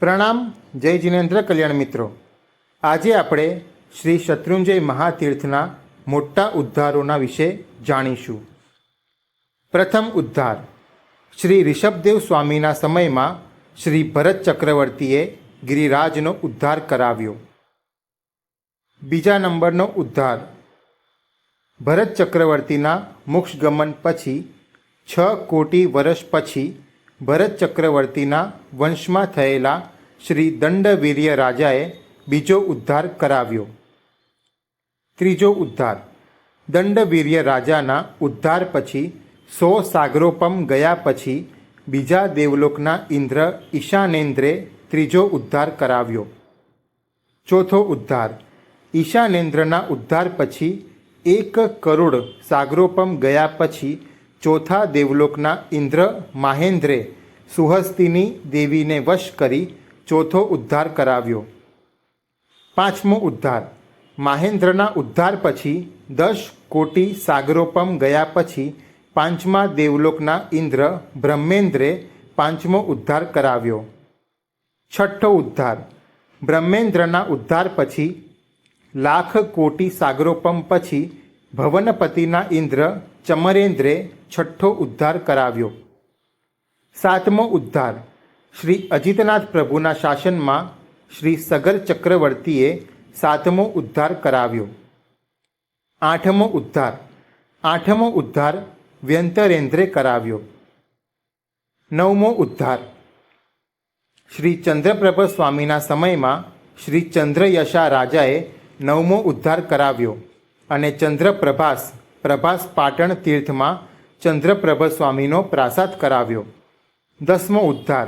પ્રણામ, જય જિનેન્દ્ર કલ્યાણ મિત્રો. આજે આપણે શ્રી શત્રુંજય મહાતીર્થના મોટા ઉદ્ધારોના વિશે જાણીશું. પ્રથમ ઉદ્ધાર, શ્રી રિષભદેવ સ્વામીના સમયમાં શ્રી ભરત ચક્રવર્તીએ ગિરિરાજનો ઉદ્ધાર કરાવ્યો. બીજા નંબરનો ઉદ્ધાર, ભરત ચક્રવર્તીના મોક્ષગમન પછી છ કોટી વર્ષ પછી ભરત ચક્રવર્તીના વંશમાં થયેલા શ્રી દંડવીર્ય રાજાએ બીજો ઉદ્ધાર કરાવ્યો. ત્રીજો ઉદ્ધાર. દંડવીર્ય રાજાના ઉદ્ધાર પછી સો સાગરોપમ ગયા પછી બીજા દેવલોકના ઇન્દ્ર ઈશાનેન્દ્રે ત્રીજો ઉદ્ધાર કરાવ્યો. ચોથો ઉદ્ધાર. ઈશાનેન્દ્રના ઉદ્ધાર પછી એક કરોડ સાગરોપમ ગયા પછી ચોથા દેવલોકના ઇન્દ્ર માહેન્દ્રે સુહસ્તીની દેવીને વશ કરી ચોથો ઉદ્ધાર કરાવ્યો. પાંચમો ઉદ્ધાર. માહેન્દ્રના ઉદ્ધાર પછી દસ કોટી સાગરોપમ ગયા પછી પાંચમા દેવલોકના ઇન્દ્ર બ્રહ્મેન્દ્રે પાંચમો ઉદ્ધાર કરાવ્યો. છઠ્ઠો ઉદ્ધાર. બ્રહ્મેન્દ્રના ઉદ્ધાર પછી લાખ કોટી સાગરોપમ પછી ભવનપતિના ઇન્દ્ર ચમરેન્દ્રે છઠ્ઠો ઉદ્ધાર કરાવ્યો. સાતમો ઉદ્ધાર શ્રી અજિતનાથ પ્રભુના શાસનમાં શ્રી સગર ચક્રવર્તીએ સાતમો ઉદ્ધાર કરાવ્યો. આઠમો ઉદ્ધાર આઠમો ઉદ્ધાર વ્યંતરેન્દ્રે કરાવ્યો. નવમો ઉદ્ધાર શ્રી ચંદ્રપ્રભ સ્વામીના સમયમાં શ્રી ચંદ્રયશા રાજાએ નવમો ઉદ્ધાર કરાવ્યો. અને ચંદ્રપ્રભાસ, પ્રભાસ પાટણ તીર્થમાં ચંદ્રપ્રભ સ્વામીનો પ્રાસાદ કરાવ્યો. દસમો ઉદ્ધાર.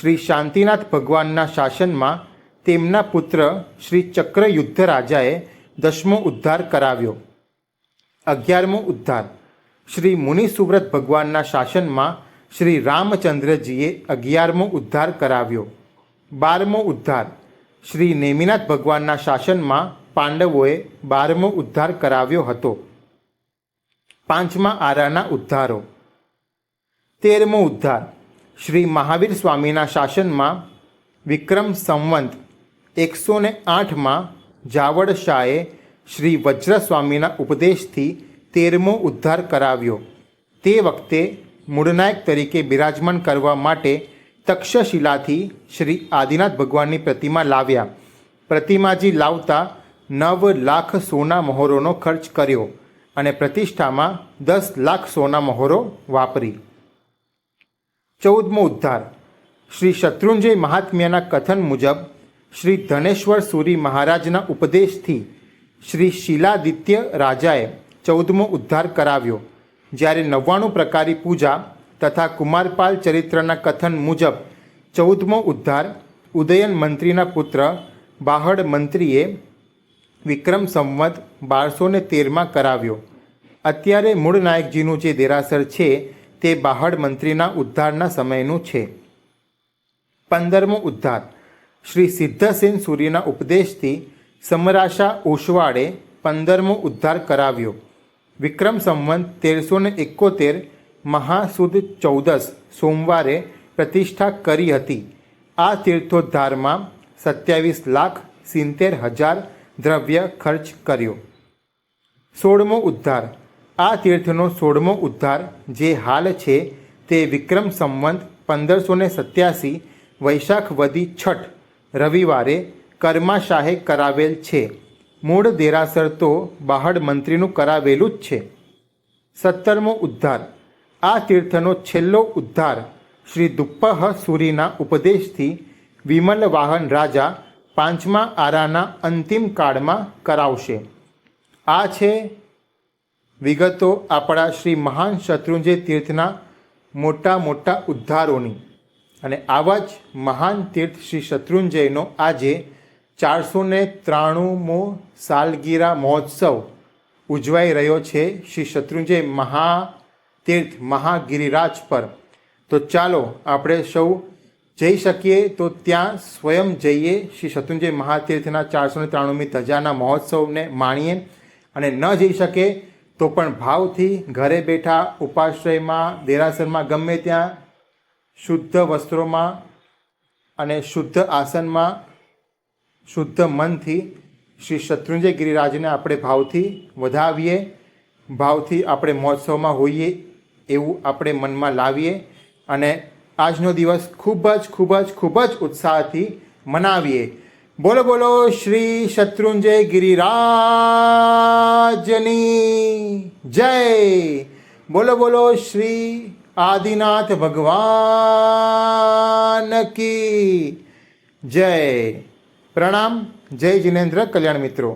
શ્રી શાંતિનાથ ભગવાનના શાસનમાં તેમના પુત્ર શ્રી ચક્રયુદ્ધ રાજાએ દસમો ઉદ્ધાર કરાવ્યો. અગિયારમો ઉદ્ધાર. શ્રી મુનિ સુવ્રત ભગવાનના શાસનમાં શ્રી રામચંદ્રજીએ અગિયારમો ઉદ્ધાર કરાવ્યો. બારમો ઉદ્ધાર. શ્રી નેમિનાથ ભગવાનના શાસનમાં પાંડવોએ બારમો ઉદ્ધાર કરાવ્યો હતો. પાંચમા આરાના ઉદ્ધારો. તેરમો ઉદ્ધાર. શ્રી મહાવીર સ્વામીના શાસનમાં વિક્રમ સંવંત એકસો ને આઠમાં જાવડ શાહે શ્રી વજ્ર સ્વામીના ઉપદેશથી તેરમો ઉદ્ધાર કરાવ્યો. તે વખતે મૂળનાયક તરીકે બિરાજમાન કરવા માટે તક્ષશિલાથી શ્રી આદિનાથ ભગવાનની પ્રતિમા લાવ્યા. પ્રતિમાજી લાવતા નવ લાખ સોના મહોરોનો ખર્ચ કર્યો અને પ્રતિષ્ઠામાં દસ લાખ સોના મહોરો વાપરી. ચૌદમો ઉદ્ધાર. શ્રી શત્રુંજય મહાત્મ્યના કથન મુજબ શ્રી ધનેશ્વર સુરી મહારાજના ઉપદેશથી શ્રી શિલાદિત્ય રાજાએ ચૌદમો ઉદ્ધાર કરાવ્યો. જ્યારે નવ્વાણું પ્રકારી પૂજા તથા કુમારપાલ ચરિત્રના કથન મુજબ ચૌદમો ઉદ્ધાર ઉદયન મંત્રીના પુત્ર, બાહડ મંત્રીએ વિક્રમ સંવત બારસો ને તેરમાં કરાવ્યો. અત્યારે મૂળ નાયકજીનું જે દેરાસર છે, તે બાહડ મંત્રીના ઉદ્ધારના સમયનું છે. પંદરમો ઉદ્ધાર. શ્રી સિદ્ધસેન સૂર્યના ઉપદેશથી સમરાશા ઓશવાળે પંદરમો ઉદ્ધાર કરાવ્યો. વિક્રમ સંવંત તેરસો ને એકોતેર મહાસુદ ચૌદસ સોમવારે પ્રતિષ્ઠા કરી હતી. આ તીર્થોદ્ધારમાં સત્યાવીસ લાખ સિત્તેર હજાર દ્રવ્ય ખર્ચ કર્યો. સોળમો ઉદ્ધાર. આ તીર્થનો સોળમો ઉદ્ધાર જે હાલ છે તે વિક્રમ સંવંત પંદરસો ને સત્યાસી વૈશાખ વધી છઠ રવિવારે કર્માશાહે કરાવેલ છે. મૂળ દેરાસર તો બહાડ મંત્રીનું કરાવેલું જ છે. સત્તરમો ઉદ્ધાર. આ તીર્થનો છેલ્લો ઉદ્ધાર શ્રી દુપ્પહ સુરીના ઉપદેશથી વિમલ વાહન રાજા પાંચમા આરાના અંતિમ કાળમાં કરાવશે. આ છે વિગતો આપણા શ્રી મહાન શત્રુંજય તીર્થના મોટા મોટા ઉદ્ધારોની. અને આવા જ મહાન તીર્થ શ્રી શત્રુંજયનો આજે ચારસો ને ત્રાણુંમો સાલગીરા મહોત્સવ ઉજવાઈ રહ્યો છે શ્રી શત્રુંજય મહાતીર્થ મહાગિરિરાજ પર. તો ચાલો આપણે સૌ જઈ શકીએ તો ત્યાં સ્વયં જઈએ. શ્રી શત્રુંજય મહાતીર્થના ચારસો ને ત્રાણુંમી ધજાના મહોત્સવને માણીએ અને ન જઈ શકે તો પણ ભાવથી ઘરે બેઠા ઉપાશ્રયમાં, દેરાસરમાં, ગમે ત્યાં શુદ્ધ વસ્ત્રોમાં અને શુદ્ધ આસનમાં, શુદ્ધ મનથી શ્રી શત્રુંજય ગિરિરાજને આપણે ભાવથી વધાવીએ, ભાવથી આપણે મહોત્સવમાં હોઈએ એવું આપણે મનમાં લાવીએ અને આજનો દિવસ ખૂબ જ ખૂબ જ ખૂબ જ ઉત્સાહથી મનાવીએ. બોલો બોલો, શ્રી શત્રુંજય ગિરિરાજની જય. બોલો બોલો, શ્રી આદિનાથ ભગવાન કી જય. પ્રણામ. જય જિનેન્દ્ર કલ્યાણ મિત્રો.